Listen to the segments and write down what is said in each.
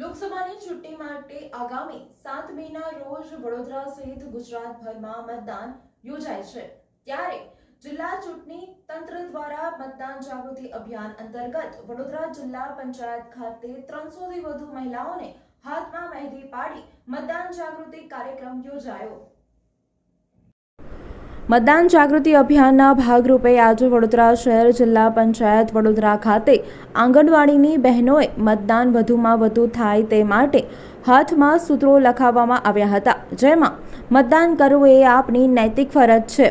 લોકસભાની ચૂંટણી માટે આગામી સાત મેના રોજ વડોદરા સહિત ગુજરાતભરમાં મતદાન યોજાય છે. ત્યારે જિલ્લા ચૂંટણી તંત્ર દ્વારા મતદાન જાગૃતિ અભિયાન અંતર્ગત વડોદરા જિલ્લા પંચાયત ખાતે ત્રણસોથી વધુ મહિલાઓને હાથમાં મહેંદી પાડી મતદાન જાગૃતિ કાર્યક્રમ યોજાયો. મતદાન જાગૃતિ અભિયાનના ભાગરૂપે આજે વડોદરા શહેર જિલ્લા પંચાયત વડોદરા ખાતે આંગણવાડીની બહેનોએ મતદાન વધુમાં વધુ થાય તે માટે હાથમાં સૂત્રો લખાવવામાં આવ્યા હતા. જેમાં મતદાન કરવું એ આપણી નૈતિક ફરજ છે.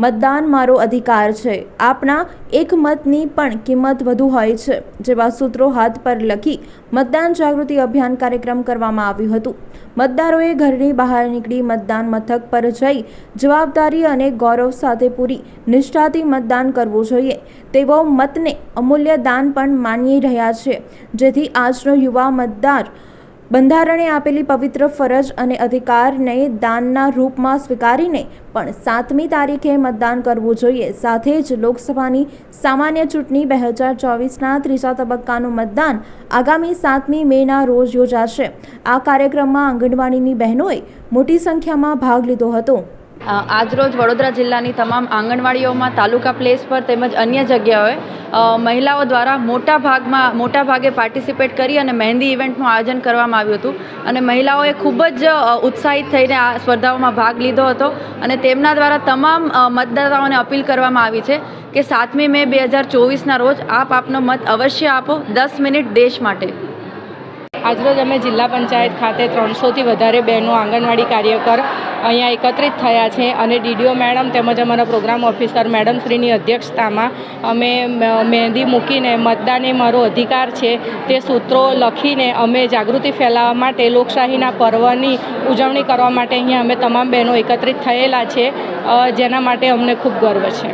મતદાન મારો અધિકાર છે. આપણા એક મતની પણ કિંમત વધુ હોય છે. જેવા સૂત્રો હાથ પર લખી મતદાન જાગૃતિ અભિયાન કાર્યક્રમ કરવામાં આવ્યું હતું. મતદારોએ ઘરની બહાર નીકળી મતદાન મથક પર જઈ જવાબદારી અને ગૌરવ સાથે પૂરી નિષ્ઠાથી મતદાન કરવું જોઈએ. તેવો મતને અમૂલ્ય દાન પણ માની રહ્યા છે. જેથી આજનો યુવા મતદાર બંધારણે આપેલી પવિત્ર ફરજ અને અધિકારને દાનના રૂપમાં સ્વીકારીને પણ સાતમી તારીખે મતદાન કરવું જોઈએ. સાથે જ લોકસભાની સામાન્ય ચૂંટણી બે હજાર ચોવીસના ત્રીજા તબક્કાનું મતદાન આગામી સાતમી મેના રોજ યોજાશે. આ કાર્યક્રમમાં આંગણવાડીની બહેનોએ મોટી સંખ્યામાં ભાગ લીધો હતો. આજરોજ વડોદરા જિલ્લાની તમામ આંગણવાડીઓમાં તાલુકા પ્લેસ પર તેમજ અન્ય જગ્યાઓએ મહિલાઓ દ્વારા મોટા ભાગમાં, મોટા ભાગે પાર્ટિસિપેટ કરી અને મહેંદી ઇવેન્ટનું આયોજન કરવામાં આવ્યું હતું. અને મહિલાઓએ ખૂબ જ ઉત્સાહિત થઈને આ સ્પર્ધાઓમાં ભાગ લીધો હતો અને તેમના દ્વારા તમામ મતદાતાઓને અપીલ કરવામાં આવી છે કે સાતમી મે બે હજાર ચોવીસના રોજ આપ આપનો મત અવશ્ય આપો દસ મિનિટ દેશ માટે. આજરોજ અમે જિલ્લા પંચાયત ખાતે ત્રણસોથી વધારે બહેનો આંગણવાડી કાર્યકર અહીંયા એકત્રિત થયા છે અને ડીડીઓ મેડમ તેમજ અમારા પ્રોગ્રામ ઓફિસર મેડમ શ્રીની અધ્યક્ષતામાં અમે મહેંદી મૂકીને મતદાન એ મારો અધિકાર છે તે સૂત્રો લખીને અમે જાગૃતિ ફેલાવવા માટે લોકશાહીના પર્વની ઉજવણી કરવા માટે અહીંયા અમે તમામ બહેનો એકત્રિત થયેલા છે જેના માટે અમને ખૂબ ગર્વ છે.